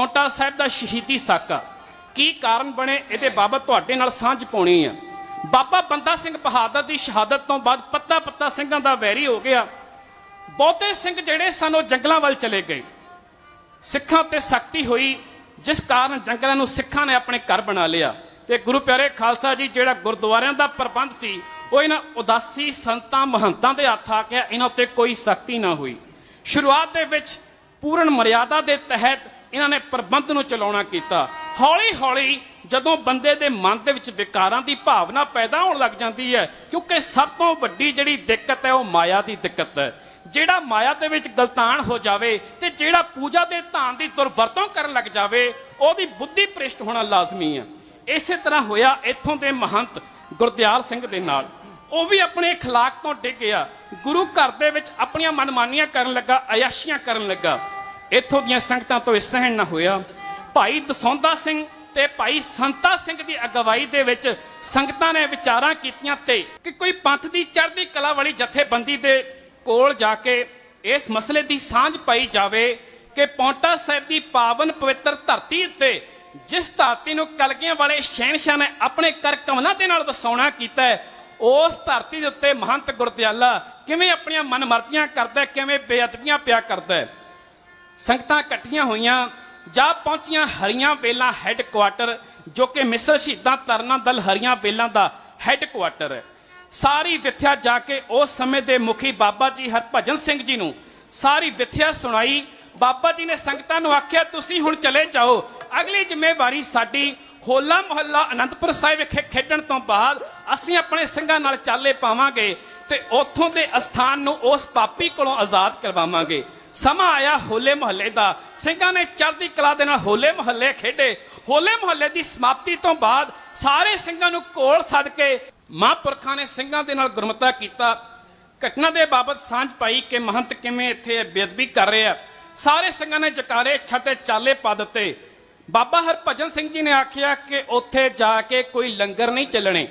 ਪੌਂਟਾ ਸਾਹਿਬ ਦਾ ਸ਼ਹੀਦੀ ਸਾਕਾ। ਕੀ ਕਾਰਨ ਬਣੇ? ਇਹਦੇ ਬਾਬਤ ਤੁਹਾਡੇ ਨਾਲ ਸਾਂਝ ਪਾਉਣੀ ਆ। ਬਾਬਾ ਬੰਦਾ ਸਿੰਘ ਬਹਾਦਰ ਦੀ ਸ਼ਹਾਦਤ ਤੋਂ ਬਾਅਦ ਪੱਤਾ ਪੱਤਾ ਸਿੰਘਾਂ ਦਾ ਵੈਰੀ ਹੋ ਗਿਆ। ਬਹੁਤੇ ਸਿੰਘ ਜਿਹੜੇ ਸਨ, ਉਹ ਜੰਗਲਾਂ ਵੱਲ ਚਲੇ ਗਏ। ਸਿੱਖਾਂ ਤੇ ਸਖਤੀ ਹੋਈ, ਜਿਸ ਕਾਰਨ ਜੰਗਲਾਂ ਨੂੰ ਸਿੱਖਾਂ ਨੇ ਆਪਣੇ ਘਰ ਬਣਾ ਲਿਆ। ਤੇ ਗੁਰੂ ਪਿਆਰੇ ਖਾਲਸਾ ਜੀ, ਜਿਹੜਾ ਗੁਰਦੁਆਰਿਆਂ ਦਾ ਪ੍ਰਬੰਧ ਸੀ, ਉਹ ਇਹਨਾਂ ਉਦਾਸੀ ਸੰਤਾਂ ਮਹੰਤਾਂ ਦੇ ਹੱਥ ਆ ਗਿਆ ਇਹਨਾਂ ਉੱਤੇ ਕੋਈ ਸਖਤੀ ਨਾ ਹੋਈ। ਸ਼ੁਰੂਆਤ ਦੇ ਵਿੱਚ ਪੂਰਨ ਮਰਿਆਦਾ ਦੇ ਤਹਿਤ ਇਹਨਾਂ ਨੇ ਪ੍ਰਬੰਧ ਨੂੰ ਚਲਾਉਣਾ ਕੀਤਾ ਹੌਲੀ ਹੌਲੀ ਜਦੋਂ ਬੰਦੇ ਦੇ ਮਨ ਦੇ ਵਿੱਚ ਵਿਕਾਰਾਂ ਦੀ ਭਾਵਨਾ ਪੈਦਾ ਹੋਣ ਲੱਗ ਜਾਂਦੀ ਹੈ ਕਿਉਂਕਿ ਸਭ ਤੋਂ ਵੱਡੀ ਜਿਹੜੀ ਦਿੱਕਤ ਹੈ ਉਹ ਮਾਇਆ ਦੀ ਦਿੱਕਤ ਹੈ ਜਿਹੜਾ ਮਾਇਆ ਦੇ ਵਿੱਚ ਗਲਤਾਨ ਹੋ ਜਾਵੇ ਤੇ ਜਿਹੜਾ ਪੂਜਾ ਦੇ ਧਾਨ ਦੀ ਦੁਰਵਰਤੋਂ ਕਰਨ ਲੱਗ ਜਾਵੇ ਉਹਦੀ ਬੁੱਧੀ ਭ੍ਰਿਸ਼ਟ ਹੋਣਾ ਲਾਜ਼ਮੀ ਹੈ ਇਸੇ ਤਰ੍ਹਾਂ ਹੋਇਆ ਇੱਥੋਂ ਦੇ ਮਹੰਤ ਗੁਰਦਿਆਲ ਸਿੰਘ ਦੇ ਨਾਲ ਉਹ ਵੀ ਆਪਣੇ اخلاق ਤੋਂ ਡਿੱਗ ਗਿਆ ਗੁਰੂ ਘਰ ਦੇ ਵਿੱਚ ਆਪਣੀਆਂ ਮਨਮਾਨੀਆਂ ਕਰਨ ਲੱਗਾ ਅਯਾਸ਼ੀਆਂ ਕਰਨ ਲੱਗਾ ਇੱਥੋਂ ਦੀਆਂ ਸੰਗਤਾਂ ਤੋਂ ਇਹ ਸਹਿਣ ਨਾ ਹੋਇਆ। ਭਾਈ ਦਸੌਂਦਾ ਸਿੰਘ ਤੇ ਭਾਈ ਸੰਤਾ ਸਿੰਘ ਦੀ ਅਗਵਾਈ ਦੇ ਵਿੱਚ ਸੰਗਤਾਂ ਨੇ ਵਿਚਾਰਾਂ ਕੀਤੀਆਂ ਤੇ ਕਿ ਕੋਈ ਪੰਥ ਦੀ ਚੜ੍ਹਦੀ ਕਲਾ ਵਾਲੀ ਜਥੇਬੰਦੀ ਦੇ ਕੋਲ ਜਾ ਕੇ ਇਸ ਮਸਲੇ ਦੀ ਸਾਂਝ ਪਾਈ ਜਾਵੇ ਕਿ ਪੌਂਟਾ ਸਾਹਿਬ ਦੀ ਪਾਵਨ ਪਵਿੱਤਰ ਧਰਤੀ ਉੱਤੇ ਜਿਸ ਧਰਤੀ ਨੂੰ ਕਲਗੀਆਂ ਵਾਲੇ ਸ਼ਹਿਨਸ਼ਾਹ ਨੇ ਆਪਣੇ ਕਰ ਕਮਲਾਂ ਦੇ ਨਾਲ ਵਸਾਉਣਾ ਕੀਤਾ ਹੈ, ਉਸ ਧਰਤੀ ਦੇ ਉੱਤੇ ਮਹੰਤ ਗੁਰਦਿਆਲਾ ਕਿਵੇਂ ਆਪਣੀਆਂ ਮਨਮਰਜ਼ੀਆਂ ਕਰਦਾ ਕਿਵੇਂ ਬੇਅਦਬੀਆਂ ਪਿਆ ਕਰਦਾ ਹੈ। ਸੰਗਤਾਂ ਇਕੱਠੀਆਂ ਹੋਈਆਂ, ਜਾ ਪਹੁੰਚੀਆਂ ਹਰੀਆਂ ਵੇਲਾਂ ਹੈੱਡਕੁਆਟਰ ਜੋ ਕਿ ਮਿਸਰ ਸ਼ਹੀਦਾਂ ਤਰਨਾ ਦਲ ਹਰੀਆਂ ਵੇਲਾਂ ਦਾ ਹੈੱਡਕੁਆਟਰ ਹੈ। ਸਾਰੀ ਵਿਥਿਆ ਜਾ ਕੇ ਉਸ ਸਮੇਂ ਦੇ ਮੁਖੀ ਬਾਬਾ ਜੀ ਹਰਭਜਨ ਸਿੰਘ ਜੀ ਨੂੰ ਸਾਰੀ ਵਿਥਿਆ ਸੁਣਾਈ। ਬਾਬਾ ਜੀ ਨੇ ਸੰਗਤਾਂ ਨੂੰ ਆਖਿਆ, ਤੁਸੀਂ ਹੁਣ ਚਲੇ ਜਾਓ। ਅਗਲੀ ਜ਼ਿੰਮੇਵਾਰੀ ਸਾਡੀ ਹੋਲਾ ਮੁਹੱਲਾ ਅਨੰਦਪੁਰ ਸਾਹਿਬ ਵਿਖੇ ਖੇਡਣ ਤੋਂ ਬਾਅਦ ਅਸੀਂ ਆਪਣੇ ਸਿੰਘਾਂ ਨਾਲ ਚਾਲੇ ਪਾਵਾਂਗੇ ਤੇ ਉੱਥੋਂ ਦੇ ਅਸਥਾਨ ਨੂੰ ਉਸ ਪਾਪੀ ਕੋਲੋਂ ਆਜ਼ਾਦ ਕਰਵਾਵਾਂਗੇ। ਸਮਾਂ ਆਇਆ ਹੋਲੇ ਮੁਹੱਲੇ ਦਾ। ਸਿੰਘਾਂ ਨੇ ਚੜ੍ਹਦੀ ਕਲਾ ਦੇ ਨਾਲ ਹੋਲੇ ਮੁਹੱਲੇ ਖੇਡੇ। ਹੋਲੇ ਮੁਹੱਲੇ ਦੀ ਸਮਾਪਤੀ ਤੋਂ ਬਾਅਦ ਸਾਰੇ ਸਿੰਘਾਂ ਨੂੰ ਕੋਲ ਸੱਦ ਕੇ ਮਹਾਂਪੁਰਖਾਂ ਨੇ ਸਿੰਘਾਂ ਦੇ ਨਾਲ ਗੁਰਮਤਾ ਕੀਤਾ। ਘਟਨਾ ਦੇ ਬਾਬਤ ਸਾਂਝ ਪਾਈ ਕਿ ਮਹੰਤ ਕਿਵੇਂ ਇੱਥੇ ਬੇਅਦਬੀ ਕਰ ਰਹੇ ਆ। ਸਾਰੇ ਸਿੰਘਾਂ ਨੇ ਜਕਾਰੇ, ਛੱਤੇ, ਚਾਲੇ ਪਾ ਦਿੱਤੇ। ਬਾਬਾ ਹਰਭਜਨ ਸਿੰਘ ਜੀ ਨੇ ਆਖਿਆ ਕਿ ਉੱਥੇ ਜਾ ਕੇ ਕੋਈ ਲੰਗਰ ਨਹੀਂ ਚੱਲਣੇ।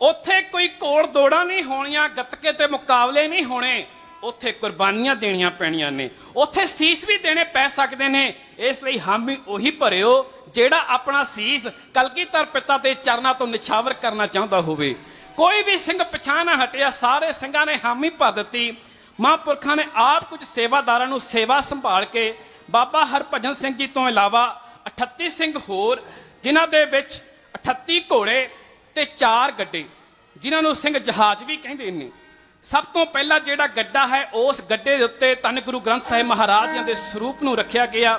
ਉੱਥੇ ਕੋਈ ਕੋੜ ਦੋੜਾ ਨਹੀਂ ਹੋਣੀਆਂ, ਗੱਤਕੇ ਤੇ ਮੁਕਾਬਲੇ ਨਹੀਂ ਹੋਣੇ। ਉੱਥੇ ਕੁਰਬਾਨੀਆਂ ਦੇਣੀਆਂ ਪੈਣੀਆਂ ਨੇ। ਉੱਥੇ ਸੀਸ ਵੀ ਦੇਣੇ ਪੈ ਸਕਦੇ ਨੇ। ਇਸ ਲਈ ਹਾਮੀ ਉਹੀ ਭਰਿਓ, ਜਿਹੜਾ ਆਪਣਾ ਸੀਸ ਕਲਗੀਧਰ ਪਿਤਾ ਦੇ ਚਰਨਾਂ ਤੋਂ ਨਿਛਾਵਰ ਕਰਨਾ ਚਾਹੁੰਦਾ ਹੋਵੇ। ਕੋਈ ਵੀ ਸਿੰਘ ਪਛਾਣ ਹਟਿਆ, ਸਾਰੇ ਸਿੰਘਾਂ ਨੇ ਹਾਮੀ ਭਰ ਦਿੱਤੀ। ਮਹਾਂਪੁਰਖਾਂ ਨੇ ਆਪ ਕੁਝ ਸੇਵਾਦਾਰਾਂ ਨੂੰ ਸੇਵਾ ਸੰਭਾਲ ਕੇ ਬਾਬਾ ਹਰਭਜਨ ਸਿੰਘ ਜੀ ਤੋਂ ਇਲਾਵਾ 38 ਸਿੰਘ ਹੋਰ, ਜਿਨ੍ਹਾਂ ਦੇ ਵਿੱਚ 38 ਘੋੜੇ ਤੇ 4 ਗੱਡੇ, ਜਿਨ੍ਹਾਂ ਨੂੰ ਸਿੰਘ ਜਹਾਜ਼ ਵੀ ਕਹਿੰਦੇ ਨੇ। ਸਭ ਤੋਂ ਪਹਿਲਾਂ ਜਿਹੜਾ ਗੱਡਾ ਹੈ, ਉਸ ਗੱਡੇ ਦੇ ਉੱਤੇ ਧੰਨ ਗੁਰੂ ਗ੍ਰੰਥ ਸਾਹਿਬ ਮਹਾਰਾਜ ਜੀ ਦੇ ਸਰੂਪ ਨੂੰ ਰੱਖਿਆ ਗਿਆ।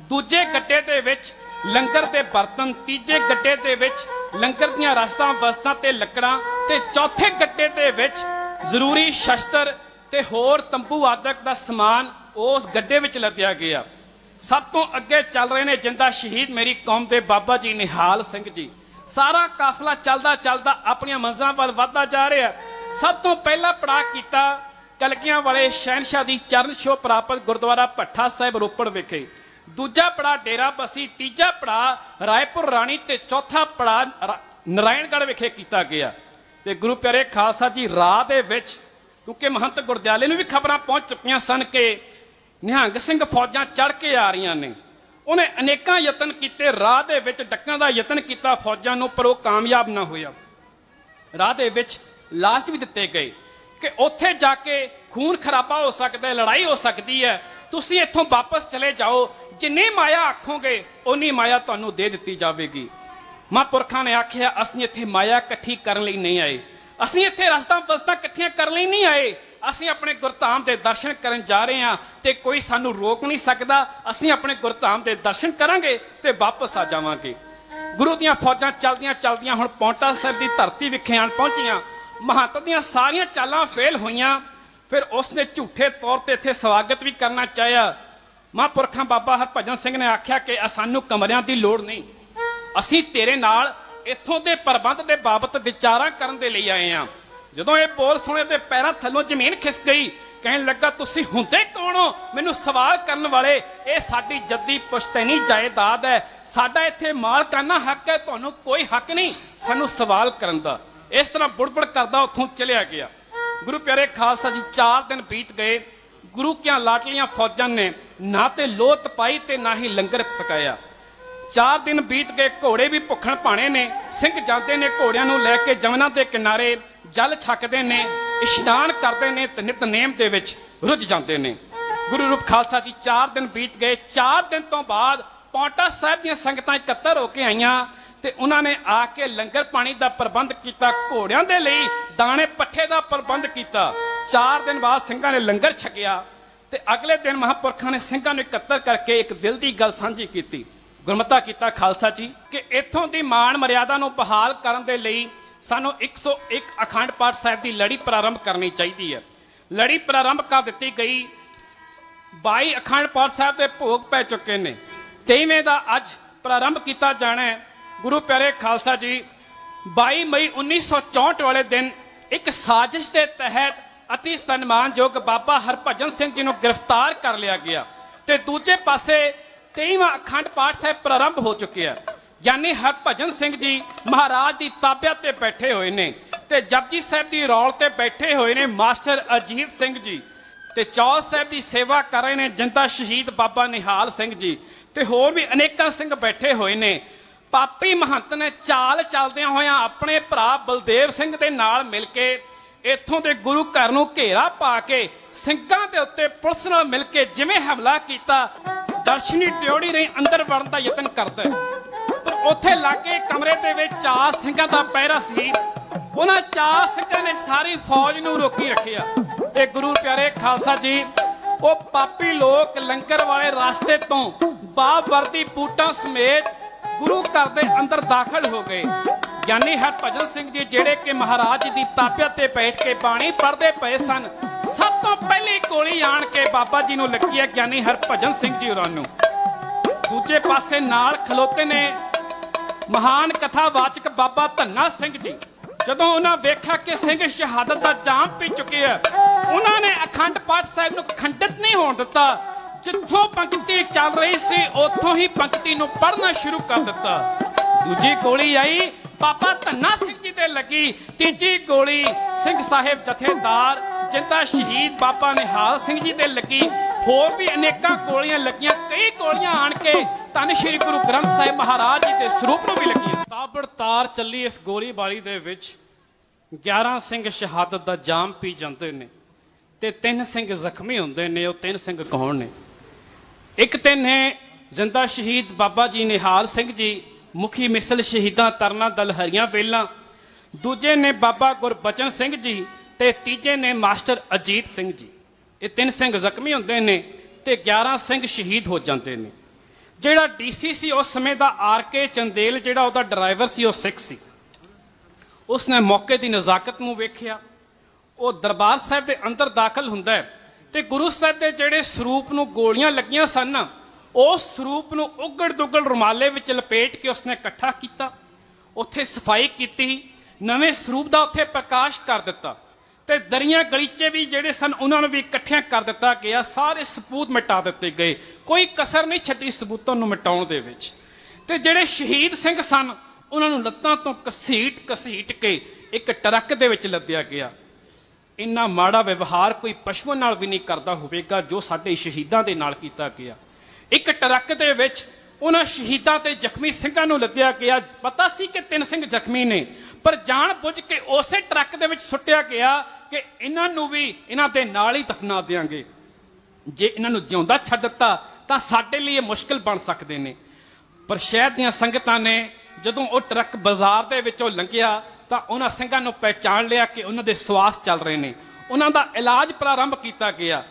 ਦੂਜੇ ਗੱਡੇ ਦੇ ਵਿੱਚ ਲੰਗਰ ਦੇ ਬਰਤਨ, ਤੀਜੇ ਗੱਡੇ ਦੇ ਵਿੱਚ ਲੰਗਰ ਦੀਆਂ ਰਸਤਾਂ ਵਸਤਾਂ ਤੇ ਲੱਕੜਾਂ ਤੇ ਚੌਥੇ ਗੱਡੇ ਦੇ ਵਿੱਚ ਜ਼ਰੂਰੀ ਸ਼ਸਤਰ ਤੇ ਹੋਰ ਤੰਬੂ ਆਦਿਕ ਦਾ ਸਮਾਨ ਉਸ ਗੱਡੇ ਵਿੱਚ ਲੱਦਿਆ ਗਿਆ। ਸਭ ਤੋਂ ਅੱਗੇ ਚੱਲ ਰਹੇ ਨੇ ਜਿੰਦਾ ਸ਼ਹੀਦ ਮੇਰੀ ਕੌਮ ਦੇ ਬਾਬਾ ਜੀ ਨਿਹਾਲ ਸਿੰਘ ਜੀ। ਸਾਰਾ ਕਾਫਲਾ ਚੱਲਦਾ ਚੱਲਦਾ ਆਪਣੀਆਂ ਮੰਜ਼ਲਾਂ ਵੱਲ ਵਧਦਾ ਜਾ ਰਿਹਾ ਸਭ ਤੋਂ ਪਹਿਲਾ ਪੜਾਅ ਕੀਤਾ ਕਲਕੀਆਂ ਵਾਲੇ ਸ਼ਹਿਨशाह ਦੀ ਚਰਨ ਛੋਹ ਪ੍ਰਾਪਤ ਗੁਰਦੁਆਰਾ ਭੱਠਾ ਸਾਹਿਬ ਰੋਪੜ ਵਿਖੇ। ਦੂਜਾ ਪੜਾਅ ਡੇਰਾ ਬਸੀ, ਤੀਜਾ ਪੜਾਅ ਰਾਏਪੁਰ ਰਾਣੀ ਤੇ ਚੌਥਾ ਪੜਾਅ ਰਾ- ਨਾਰਾਇਣਗੜ੍ਹ ਵਿਖੇ ਕੀਤਾ ਗਿਆ। ਤੇ ਗੁਰੂ ਪਿਆਰੇ ਖਾਲਸਾ ਜੀ, ਰਾਹ ਦੇ ਵਿੱਚ ਕਿਉਂਕਿ ਮਹੰਤ ਗੁਰਦਿਆਲੇ ਨੂੰ ਵੀ ਖਬਰਾਂ ਪਹੁੰਚ ਚੁੱਕੀਆਂ ਸਨ ਕਿ ਨਿਹੰਗ ਸਿੰਘ ਫੌਜਾਂ ਚੜ ਕੇ ਆ ਰਹੀਆਂ ਨੇ। ਉਹਨੇ ਅਨੇਕਾਂ ਯਤਨ ਕੀਤੇ, ਰਾਹ ਦੇ ਵਿੱਚ ਡੱਕਣ ਦਾ ਯਤਨ ਕੀਤਾ, ਫੌਜਾਂ ਨੂੰ, ਪਰ ਉਹ ਕਾਮਯਾਬ ਨਾ ਹੋਇਆ। ਰਾਹ ਦੇ ਵਿੱਚ ਲਾਲਚ ਵੀ ਦਿੱਤੇ ਗਏ ਕਿ ਉੱਥੇ ਜਾ ਕੇ ਖੂਨ ਖਰਾਬਾ ਹੋ ਸਕਦਾ ਹੈ, ਲੜਾਈ ਹੋ ਸਕਦੀ ਹੈ। ਤੁਸੀਂ ਇੱਥੋਂ ਵਾਪਸ ਚਲੇ ਜਾਓ। ਜਿੰਨੀ ਮਾਇਆ ਆਖੋਗੇ ਉਨੀ ਮਾਇਆ ਤੁਹਾਨੂੰ ਦੇ ਦਿੱਤੀ ਜਾਵੇਗੀ। ਮਹਾਂਪੁਰਖਾਂ ਨੇ ਆਖਿਆ, ਅਸੀਂ ਇੱਥੇ ਮਾਇਆ ਇਕੱਠੀ ਕਰਨ ਲਈ ਨਹੀਂ ਆਏ। ਅਸੀਂ ਇੱਥੇ ਰਸਤਾਂ ਵਸਤਾਂ ਇਕੱਠੀਆਂ ਕਰਨ ਲਈ ਨਹੀਂ ਆਏ। ਅਸੀਂ ਆਪਣੇ ਗੁਰਧਾਮ ਦੇ ਦਰਸ਼ਨ ਕਰਨ ਜਾ ਰਹੇ ਹਾਂ ਤੇ ਕੋਈ ਸਾਨੂੰ ਰੋਕ ਨਹੀਂ ਸਕਦਾ। ਅਸੀਂ ਆਪਣੇ ਗੁਰਧਾਮ ਦੇ ਦਰਸ਼ਨ ਕਰਾਂਗੇ ਤੇ ਵਾਪਸ ਆ ਜਾਵਾਂਗੇ। ਗੁਰੂ ਦੀਆਂ ਫੌਜਾਂ ਚਲਦੀਆਂ ਚਲਦੀਆਂ ਹੁਣ ਪੌਂਟਾ ਸਾਹਿਬ ਦੀ ਧਰਤੀ ਵਿਖੇ ਆਣ ਪਹੁੰਚੀਆਂ। ਮਹੰਤ ਦੀਆਂ ਸਾਰੀਆਂ ਚਾਲਾਂ ਫੇਲ ਹੋਈਆਂ। ਫਿਰ ਉਸਨੇ ਝੂਠੇ ਤੌਰ ਤੇ ਇੱਥੇ ਸਵਾਗਤ ਵੀ ਕਰਨਾ ਚਾਹਿਆ। ਮਹਾਂਪੁਰਖਾਂ ਬਾਬਾ ਹਰਭਜਨ ਸਿੰਘ ਨੇ ਆਖਿਆ ਕਿ ਸਾਨੂੰ ਕਮਰਿਆਂ ਦੀ ਲੋੜ ਨਹੀਂ। ਅਸੀਂ ਤੇਰੇ ਨਾਲ ਇੱਥੋਂ ਦੇ ਪ੍ਰਬੰਧ ਦੇ ਬਾਬਤ ਵਿਚਾਰਾਂ ਕਰਨ ਦੇ ਲਈ ਆਏ ਹਾਂ। ਜਦੋਂ ਇਹ ਬੋਲ ਸੁਣੇ ਤੇ ਪੈਰਾਂ ਥੱਲੋਂ ਜ਼ਮੀਨ ਖਿਸ ਗਈ, ਕਹਿਣ ਲੱਗਾ, ਤੁਸੀਂ ਹੁੰਦੇ ਕੌਣ ਹੋ? ਮੈਨੂੰ ਸਵਾਲ ਕਰਨ ਵਾਲੇ, ਇਹ ਸਾਡੀ ਜੱਦੀ ਪੁਸ਼ਤੈਨੀ ਜਾਇਦਾਦ ਹੈ। ਸਾਡਾ ਇੱਥੇ ਮਾਲਕਾਨਾ ਹੱਕ ਹੈ, ਤੁਹਾਨੂੰ ਕੋਈ ਹੱਕ ਨਹੀਂ ਸਾਨੂੰ ਸਵਾਲ ਕਰਨ ਦਾ। ਇਸ ਤਰ੍ਹਾਂ ਬੁੜਬੁੜ ਕਰਦਾ ਉੱਥੋਂ ਚਲਿਆ ਗਿਆ। ਗੁਰੂ ਪਿਆਰੇ ਖਾਲਸਾ ਜੀ 4 ਦਿਨ ਬੀਤ ਗਏ। ਗੁਰੂ ਕਿਆਂ ਲਾਟਲੀਆਂ ਫੌਜਾਂ ਨੇ ਨਾ ਤੇ ਲੋਤ ਪਾਈ ਤੇ ਨਾ ਹੀ ਲੰਗਰ ਪਕਾਇਆ। ਚਾਰ ਦਿਨ ਬੀਤ ਗਏ, ਘੋੜੇ ਵੀ ਭੁੱਖਣ ਭਾਣੇ ਨੇ। ਸਿੰਘ ਜਾਂਦੇ ਨੇ ਘੋੜਿਆਂ ਨੂੰ ਲੈ ਕੇ ਜਮਨਾ ਦੇ ਕਿਨਾਰੇ। ਜਲ ਛਕਦੇ ਨੇ, ਇਸ਼ਨਾਨ ਕਰਦੇ ਨੇ ਤੇ ਨਿਤਨੇਮ ਦੇ ਵਿੱਚ ਰੁੱਝ ਜਾਂਦੇ ਨੇ। ਗੁਰੂ ਰੂਪ ਖਾਲਸਾ ਜੀ ਚਾਰ ਦਿਨ ਬੀਤ ਗਏ। ਚਾਰ ਦਿਨ ਤੋਂ ਬਾਅਦ ਪੌਂਟਾ ਸਾਹਿਬ ਦੀਆਂ ਸੰਗਤਾਂ ਇਕੱਤਰ ਹੋ ਕੇ ਆਈਆਂ ਤੇ ਉਹਨਾਂ ਨੇ ਆ ਕੇ ਲੰਗਰ ਪਾਣੀ ਦਾ ਪ੍ਰਬੰਧ ਕੀਤਾ, ਘੋੜਿਆਂ ਦੇ ਲਈ ਦਾਣੇ ਪੱਠੇ ਦਾ ਪ੍ਰਬੰਧ ਕੀਤਾ। ਚਾਰ ਦਿਨ ਬਾਅਦ ਸਿੰਘਾਂ ਨੇ ਲੰਗਰ ਛਕਿਆ ਤੇ ਅਗਲੇ ਦਿਨ ਮਹਾਂਪੁਰਖਾਂ ਨੇ ਸਿੰਘਾਂ ਨੂੰ ਇਕੱਤਰ ਕਰਕੇ ਇੱਕ ਦਿਲ ਦੀ ਗੱਲ ਸਾਂਝੀ ਕੀਤੀ। ਗੁਰਮਤਾ ਕੀਤਾ ਖਾਲਸਾ ਜੀ ਕਿ ਇੱਥੋਂ ਦੀ ਮਾਣ ਮਰਿਆਦਾ ਨੂੰ ਬਹਾਲ ਕਰਨ ਦੇ ਲਈ ਸਾਨੂੰ 101 ਅਖੰਡ ਪਾਠ ਸਾਹਿਬ ਦੀ ਲੜੀ ਪ੍ਰਾਰੰਭ ਕਰਨੀ ਚਾਹੀਦੀ ਹੈ। ਲੜੀ ਪ੍ਰਾਰੰਭ ਕਰ ਦਿੱਤੀ ਗਈ। 22 ਅਖੰਡ ਪਾਠ ਸਾਹਿਬ ਦੇ ਭੋਗ ਪੈ ਚੁੱਕੇ ਨੇ। 23ਵੇਂ ਦਾ ਅੱਜ ਪ੍ਰਾਰੰਭ ਕੀਤਾ ਜਾਣਾ ਹੈ। ਗੁਰੂ ਪਿਆਰੇ ਖਾਲਸਾ ਜੀ 22 ਮਈ 1964 ਵਾਲੇ ਦਿਨ ਇੱਕ ਸਾਜ਼ਿਸ਼ ਦੇ ਤਹਿਤ ਅਤੀ ਸਨਮਾਨਯੋਗ ਬਾਬਾ ਹਰਭਜਨ ਸਿੰਘ ਜੀ ਨੂੰ ਗ੍ਰਿਫਤਾਰ ਕਰ ਲਿਆ ਗਿਆ। ਤੇ ਦੂਜੇ ਪਾਸੇ 23ਵਾਂ ਅਖੰਡ ਪਾਠ ਸਾਹਿਬ ਪ੍ਰਾਰੰਭ ਹੋ ਚੁੱਕਿਆ ਯਾਨੀ ਹਰਭਜਨ ਸਿੰਘ ਜੀ ਮਹਾਰਾਜ ਦੀ ਤਾਬਿਆ ਤੇ ਬੈਠੇ ਹੋਏ ਨੇ ਤੇ ਜਪਜੀ ਸਾਹਿਬ ਦੀ ਰੌਲ ਤੇ ਬੈਠੇ ਹੋਏ ਨੇ ਮਾਸਟਰ ਅਜੀਤ ਸਿੰਘ ਜੀ ਤੇ ਚੌਲ ਸਾਹਿਬ ਦੀ ਸੇਵਾ ਕਰ ਰਹੇ ਨੇ ਜਨਤਾ ਸ਼ਹੀਦ ਬਾਬਾ ਨਿਹਾਲ ਸਿੰਘ ਜੀ ਤੇ ਹੋਰ ਵੀ ਅਨੇਕਾਂ ਸਿੰਘ ਬੈਠੇ ਹੋਏ ਨੇ। ਪਾਪੀ ਮਹੰਤ ਨੇ ਚਾਲ ਚੱਲਦਿਆਂ ਹੋਇਆਂ ਆਪਣੇ ਭਰਾ ਬਲਦੇਵ ਸਿੰਘ ਦੇ ਨਾਲ ਮਿਲ ਕੇ ਇੱਥੋਂ ਦੇ ਗੁਰੂ ਘਰ ਨੂੰ ਘੇਰਾ ਪਾ ਕੇ ਸਿੰਘਾਂ ਦੇ ਉੱਤੇ ਪੁਲਿਸ ਨਾਲ ਮਿਲ ਕੇ ਜਿਵੇਂ ਹਮਲਾ ਕੀਤਾ, ਦਰਸ਼ਨੀ ਟਿਉੜੀ ਰਹੀ ਅੰਦਰ ਵੜਨ ਦਾ ਯਤਨ ਕਰਦਾ ਉੱਥੇ ਲਾਗੇ ਕਮਰੇ ਦੇ ਵਿੱਚ ਚਾਰ ਸਿੰਘਾਂ ਦਾ ਪਹਿਰਾ ਸੀ। ਉਹਨਾਂ ਚਾਰ ਸਿੰਘਾਂ ਨੇ ਸਾਰੀ ਫੌਜ ਨੂੰ ਰੋਕੀ ਰੱਖਿਆ। ਤੇ ਗੁਰੂ ਪਿਆਰੇ ਖਾਲਸਾ ਜੀ, ਉਹ ਪਾਪੀ ਲੋਕ ਲੰਗਰ ਵਾਲੇ ਰਾਸਤੇ ਤੋਂ ਬਾਵਰਦੀ ਪੂਟਾਂ ਸਮੇਤ ਗੁਰੂ ਘਰ ਦੇ ਅੰਦਰ ਦਾਖਲ ਹੋ ਗਏ। ਗਿਆਨੀ ਹਰਭਜਨ ਸਿੰਘ ਜੀ ਜਿਹੜੇ ਕਿ ਮਹਾਰਾਜ ਦੀ ਤਾਬਿਆ ਤੇ ਬੈਠ ਕੇ ਬਾਣੀ ਪੜ੍ਹਦੇ ਪਏ ਸਨ, ਸਭ ਤੋਂ ਪਹਿਲੀ ਗੋਲੀ ਆਣ ਕੇ ਬਾਬਾ ਜੀ ਨੂੰ ਲੱਗੀ ਹੈ ਗਿਆਨੀ ਹਰਭਜਨ ਸਿੰਘ ਜੀ ਹੋਰਾਂ ਨੂੰ। ਦੂਜੇ ਪਾਸੇ ਨਾਲ ਖਲੋਤੇ ਨੇ ਮਹਾਨ ਕਥਾਵਾਚਕ ਬਾਬਾ ਧੰਨਾ ਸਿੰਘ ਜੀ। ਜਦੋਂ ਉਹਨਾਂ ਵੇਖਿਆ ਕਿ ਸਿੰਘ ਸ਼ਹਾਦਤ ਦਾ ਜਾਮ ਪੀ ਚੁੱਕੇ ਆ, ਉਹਨਾਂ ਨੇ ਅਖੰਡ ਪਾਠ ਸਾਹਿਬ ਨੂੰ ਖੰਡਿਤ ਨਹੀਂ ਹੋਣ ਦਿੱਤਾ। ਜਿੱਥੋਂ ਪੰਕਤੀ ਚੱਲ ਰਹੀ ਸੀ, ਉੱਥੋਂ ਹੀ ਪੰਕਤੀ ਨੂੰ ਪੜ੍ਹਨਾ ਸ਼ੁਰੂ ਕਰ ਦਿੱਤਾ। ਦੂਜੀ ਗੋਲੀ ਆਈ, ਬਾਬਾ ਧੰਨਾ ਸਿੰਘ ਜੀ ਤੇ ਲੱਗੀ। ਤੀਜੀ ਗੋਲੀ ਸਿੰਘ ਸਾਹਿਬ ਜਥੇਦਾਰ, ਜਿੰਦਾ ਸ਼ਹੀਦ ਬਾਬਾ ਨਿਹਾਲ ਸਿੰਘ ਜੀ ਤੇ ਲੱਗੀ। ਹੋਰ ਵੀ ਅਨੇਕਾਂ ਗੋਲੀਆਂ ਲੱਗੀਆਂ, ਕਈ ਗੋਲੀਆਂ ਆਣ ਕੇ ਧੰਨ ਸ਼੍ਰੀ ਗੁਰੂ ਗ੍ਰੰਥ ਸਾਹਿਬ ਮਹਾਰਾਜ ਜੀ ਦੇ ਸਰੂਪ ਨੂੰ ਵੀ ਲੱਗੀ। ਤਾਬੜ ਤਾਰ ਚੱਲੀ ਇਸ ਗੋਲੀਬਾਰੀ ਦੇ ਵਿੱਚ। 11 ਸਿੰਘ ਸ਼ਹਾਦਤ ਦਾ ਜਾਮ ਪੀ ਜਾਂਦੇ ਨੇ ਤੇ ਤਿੰਨ ਸਿੰਘ ਜ਼ਖਮੀ ਹੁੰਦੇ ਨੇ, ਉਹ ਤਿੰਨ ਸਿੰਘ ਕੌਣ ਨੇ? ਇੱਕ ਤੇ ਨੇ ਜ਼ਿੰਦਾ ਸ਼ਹੀਦ ਬਾਬਾ ਜੀ ਨਿਹਾਲ ਸਿੰਘ ਜੀ, ਮੁਖੀ ਮਿਸਲ ਸ਼ਹੀਦਾਂ ਤਰਨਾ ਦਲ ਹਰੀਆਂ ਵੇਲਾਂ। ਦੂਜੇ ਨੇ ਬਾਬਾ ਗੁਰਬਚਨ ਸਿੰਘ ਜੀ ਤੇ ਤੀਜੇ ਨੇ ਮਾਸਟਰ ਅਜੀਤ ਸਿੰਘ ਜੀ। ਇਹ ਤਿੰਨ ਸਿੰਘ ਜ਼ਖਮੀ ਹੁੰਦੇ ਨੇ ਤੇ 11 ਸਿੰਘ ਸ਼ਹੀਦ ਹੋ ਜਾਂਦੇ ਨੇ। ਜਿਹੜਾ ਡੀਸੀ ਸੀ, ਉਸ ਸਮੇਂ ਦਾ ਆਰ ਕੇ ਚੰਦੇਲ, ਜਿਹੜਾ ਉਹਦਾ ਡਰਾਈਵਰ ਸੀ, ਉਹ ਸਿੱਖ ਸੀ। ਉਸਨੇ ਮੌਕੇ ਦੀ ਨਜ਼ਾਕਤ ਨੂੰ ਵੇਖਿਆ। ਉਹ ਦਰਬਾਰ ਸਾਹਿਬ ਦੇ ਅੰਦਰ ਦਾਖਲ ਹੁੰਦਾ ਹੈ ਤੇ ਗੁਰੂ ਸਾਹਿਬ ਦੇ ਜਿਹੜੇ ਸਰੂਪ ਨੂੰ ਗੋਲੀਆਂ ਲੱਗੀਆਂ ਸਨ ਉਸ ਸਰੂਪ ਨੂੰ ਉਗੜ ਦੁਗੜ ਰੁਮਾਲੇ ਵਿੱਚ ਲਪੇਟ ਕੇ ਉਸਨੇ ਇਕੱਠਾ ਕੀਤਾ। ਉੱਥੇ ਸਫ਼ਾਈ ਕੀਤੀ। ਨਵੇਂ ਸਰੂਪ ਦਾ ਉੱਥੇ ਪ੍ਰਕਾਸ਼ ਕਰ ਦਿੱਤਾ। ਤੇ ਦਰੀਆਂ ਗਲੀਚੇ ਵੀ ਜਿਹੜੇ ਸਨ, ਉਹਨਾਂ ਨੂੰ ਵੀ ਇਕੱਠਿਆਂ ਕਰ ਦਿੱਤਾ ਗਿਆ। ਸਾਰੇ ਸਬੂਤ ਮਿਟਾ ਦਿੱਤੇ ਗਏ। ਕੋਈ ਕਸਰ ਨਹੀਂ ਛੱਡੀ ਸਬੂਤਾਂ ਨੂੰ ਮਿਟਾਉਣ ਦੇ ਵਿੱਚ। ਤੇ ਜਿਹੜੇ ਸ਼ਹੀਦ ਸਿੰਘ ਸਨ, ਉਹਨਾਂ ਨੂੰ ਲੱਤਾਂ ਤੋਂ ਕਸੀਟ ਕਸੀਟ ਕੇ ਇੱਕ ਟਰੱਕ ਦੇ ਵਿੱਚ ਲੱਦਿਆ ਗਿਆ। ਇੰਨਾ ਮਾੜਾ ਵਿਵਹਾਰ ਕੋਈ ਪਸ਼ੂਆਂ ਨਾਲ ਵੀ ਨਹੀਂ ਕਰਦਾ ਹੋਵੇਗਾ, ਜੋ ਸਾਡੇ ਸ਼ਹੀਦਾਂ ਦੇ ਨਾਲ ਕੀਤਾ ਗਿਆ। ਇੱਕ ਟਰੱਕ ਦੇ ਵਿੱਚ ਉਹਨਾਂ ਸ਼ਹੀਦਾਂ ਤੇ ਜ਼ਖਮੀ ਸਿੰਘਾਂ ਨੂੰ ਲੱਦਿਆ ਗਿਆ। ਪਤਾ ਸੀ ਕਿ ਤਿੰਨ ਸਿੰਘ ਜ਼ਖਮੀ ਨੇ, ਪਰ ਜਾਣ ਬੁੱਝ ਕੇ ਉਸੇ ਟਰੱਕ ਦੇ ਵਿੱਚ ਸੁੱਟਿਆ ਗਿਆ ਕਿ ਇਹਨਾਂ ਨੂੰ ਵੀ ਇਹਨਾਂ ਦੇ ਨਾਲ ਹੀ ਦਫਨਾ ਦੇਾਂਗੇ ਜੇ ਇਹਨਾਂ ਨੂੰ ਜਿਉਂਦਾ ਛੱਡ ਦਿੱਤਾ, ਤਾਂ ਸਾਡੇ ਲਈ ਇਹ ਮੁਸ਼ਕਲ ਬਣ ਸਕਦੇ ਨੇ। ਪਰ ਸ਼ਹਿਰ ਦੀਆਂ ਸੰਗਤਾਂ ਨੇ, ਜਦੋਂ ਉਹ ਟਰੱਕ ਬਾਜ਼ਾਰ ਦੇ ਵਿੱਚੋਂ ਲੰਘਿਆ, ਤਾਂ ਉਹਨਾਂ ਸਿੰਘਾਂ ਨੂੰ ਪਹਿਚਾਣ ਲਿਆ ਕਿ ਉਹਨਾਂ ਦੇ ਸਵਾਸ ਚੱਲ ਰਹੇ ਨੇ। ਉਹਨਾਂ ਦਾ ਇਲਾਜ ਪ੍ਰਾਰੰਭ ਕੀਤਾ ਗਿਆ।